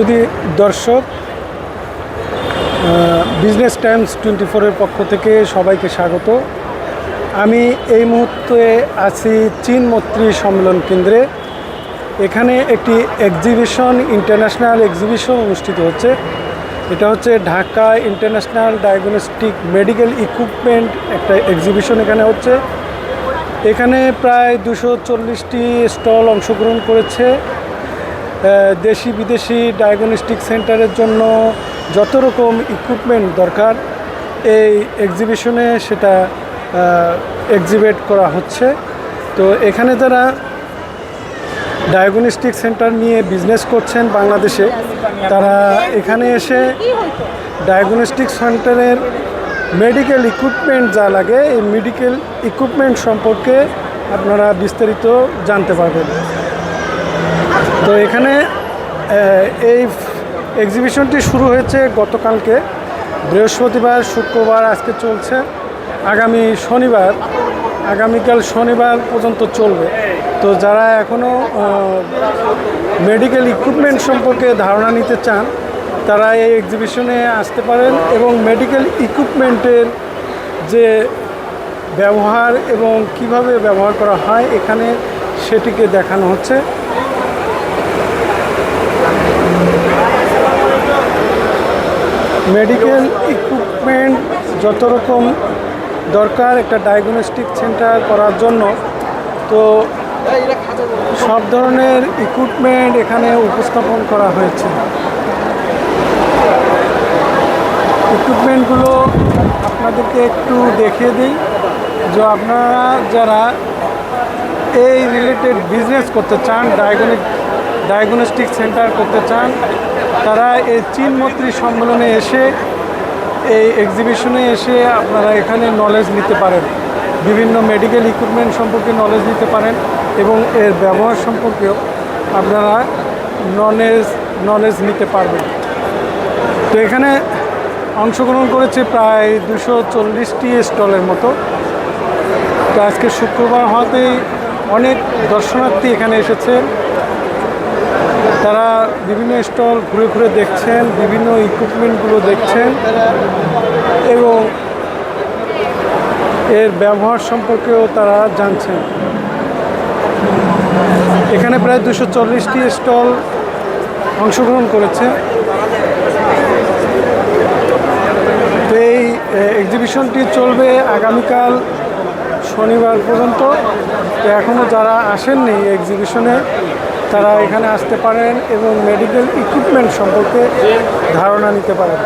শুধু দর্শক business Times twenty ফোরের পক্ষ থেকে সবাইকে স্বাগত। আমি এই মুহূর্তে আছি চীন মৈত্রী সম্মেলন কেন্দ্রে। এখানে একটি এক্সিবিশন ইন্টারন্যাশনাল এক্সিবিশন অনুষ্ঠিত হচ্ছে। এটা হচ্ছে Dhaka international diagnostic medical equipment একটা এক্সিবিশন এখানে হচ্ছে। এখানে প্রায় দুশো চল্লিশটি স্টল অংশগ্রহণ করেছে। দেশি বিদেশি ডায়াগনস্টিক সেন্টারের জন্য যত রকম ইকুইপমেন্ট দরকার, এই এক্সিবিশনে সেটা এক্সিবিট করা হচ্ছে। তো এখানে যারা ডায়াগনস্টিক সেন্টার নিয়ে বিজনেস করছেন বাংলাদেশে, তারা এখানে এসে ডায়াগনস্টিক সেন্টারের মেডিকেল ইকুইপমেন্ট যা লাগে, এই মেডিকেল ইকুইপমেন্ট সম্পর্কে আপনারা বিস্তারিত জানতে পারবেন। তো এখানে এই এক্সিবিশনটি শুরু হয়েছে গতকালকে। বৃহস্পতিবার, শুক্রবার আজকে চলছে। আগামী শনিবার, আগামীকাল শনিবার পর্যন্ত চলবে। তো যারা এখনও মেডিকেল ইকুইপমেন্ট সম্পর্কে ধারণা নিতে চান, তারা এই এক্সিবিশনে আসতে পারেন এবং মেডিকেল ইকুইপমেন্টের যে ব্যবহার এবং কীভাবে ব্যবহার করা হয় এখানে সেটিকে দেখানো হচ্ছে। মেডিকেল ইকুইপমেন্ট যত রকম দরকার একটা ডায়াগনস্টিক সেন্টার করার জন্য, তো সব ধরনের ইকুইপমেন্ট এখানে উপস্থাপন করা হয়েছে। ইকুইপমেন্টগুলো আপনাদেরকে একটু দেখিয়ে দিই, যে আপনারা যারা এই রিলেটেড বিজনেস করতে চান, ডায়াগনিক ডায়াগনস্টিক সেন্টার করতে চান, তারা এই চীন মৈত্রী সম্মেলনে এসে, এই এক্সিবিশনে এসে আপনারা এখানে নলেজ নিতে পারেন। বিভিন্ন মেডিকেল ইকুইপমেন্ট সম্পর্কে নলেজ নিতে পারেন এবং এর ব্যবহার সম্পর্কেও আপনারা নলেজ নলেজ নিতে পারবেন। তো এখানে অংশগ্রহণ করেছে প্রায় দুশো চল্লিশটি স্টলের মতো। তো আজকে শুক্রবার হওয়াতেই অনেক দর্শনার্থী এখানে এসেছেন তারা বিভিন্ন স্টল ঘুরে ঘুরে দেখছেন, বিভিন্ন ইকুইপমেন্টগুলো দেখছেন এবং এর ব্যবহার সম্পর্কেও তারা জানছেন। এখানে প্রায় দুশো চল্লিশটি স্টল অংশগ্রহণ করেছে। তো এই এক্সিবিশনটি চলবে আগামীকাল শনিবার পর্যন্ত। এখনও যারা আসেননি এক্সিবিশনে তারা এখানে আসতে পারেন এবং মেডিকেল ইকুইপমেন্ট সম্পর্কে ধারণা নিতে পারেন।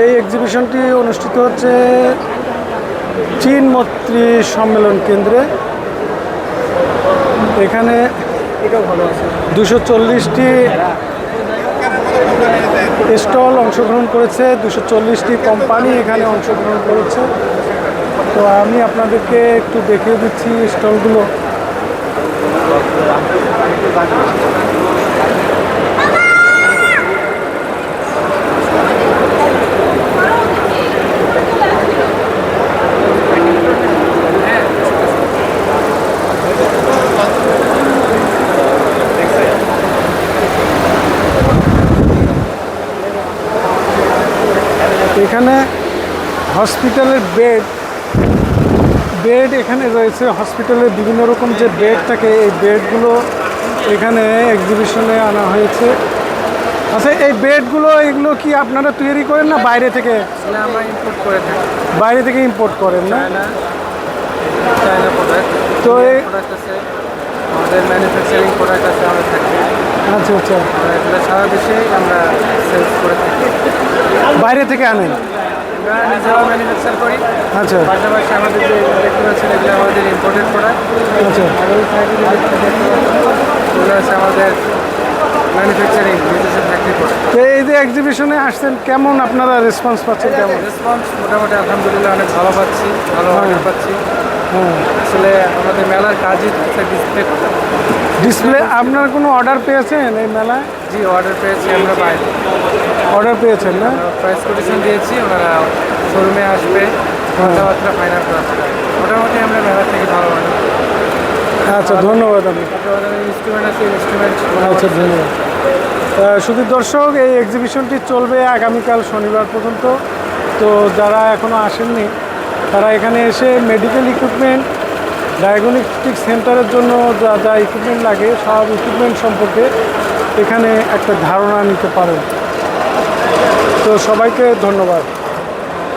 এই এক্সিবিশনটি অনুষ্ঠিত হচ্ছে চীন মৈত্রী সম্মেলন কেন্দ্রে। এখানে দুশো চল্লিশটি স্টল অংশগ্রহণ করেছে দুশো চল্লিশটি কোম্পানি এখানে অংশগ্রহণ করেছে। তো আমি আপনাদেরকে একটু দেখিয়ে দিচ্ছি স্টলগুলো। এখানে হসপিটালের বেড বেড এখানে রয়েছে। হসপিটালের বিভিন্ন রকম যে বেড থাকে এই বেডগুলো এখানে এক্সিবিশনে আনা হয়েছে। আচ্ছা এই বেডগুলো এগুলো কি আপনারা তৈরি করেন না বাইরে থেকে? না আমরা ইম্পোর্ট করে থাকি। বাইরে থেকে ইম্পোর্ট করেন না? চায়না চায়না প্রোডাক্ট তো এই প্রোডাক্ট আছে আমাদের ম্যানুফ্যাকচারিং প্রোডাক্ট আছে আমাদের থাকতে আচ্ছা আচ্ছা। এগুলো সারা দেশে আমরা সেলস করে থাকি। বাইরে থেকে আনেন? নিজেরাও ম্যানুফ্যাকচার করি। আচ্ছা। পাশাপাশি আমাদের যে দেখতে পাচ্ছেন এগুলো আমাদের ইম্পোর্টেড প্রোডাক্ট আচ্ছা। আর ওই সাইডে যে দেখতে পাচ্ছেন, ওগুলো আছে আমাদের ম্যানুফ্যাকচারিং নিজস্ব ফ্যাক্টরি প্রোডাক্ট তো এই যে এক্সিবিশনে আসছেন কেমন আপনারা রেসপন্স পাচ্ছেন? কেমন? রেসপন্স মোটামুটি আলহামদুলিল্লাহ অনেক ভালো পাচ্ছি ভালো অর্ডার পাচ্ছি। হ্যাঁ। আসলে আমাদের মেলার কাজই ডিসপ্লে ডিসপ্লে আপনারা কোনো অর্ডার পেয়েছেন এই মেলায়? জি অর্ডার পেয়েছি আমরা বাইরে অর্ডার পেয়েছেন না? প্রাইস কোটেশন দিয়েছি ওনারা শোরুমে আসবে কথাবার্তা ফাইনাল করা মোটামুটি আমরা মেলা থেকে ভালো মানে আচ্ছা ধন্যবাদ আপনি ইনস্ট্রুমেন্ট আছে ইনস্ট্রুমেন্ট আচ্ছা ধন্যবাদ। শুধু দর্শক এই এক্সিবিশনটি চলবে আগামীকাল শনিবার পর্যন্ত। তো যারা এখনও আসেননি তারা এখানে এসে মেডিকেল ইকুইপমেন্ট ডায়াগনস্টিক সেন্টারের জন্য যা যা ইকুইপমেন্ট লাগে সব ইকুইপমেন্ট সম্পর্কে এখানে একটা ধারণা নিতে পারেন তো সবাইকে ধন্যবাদ।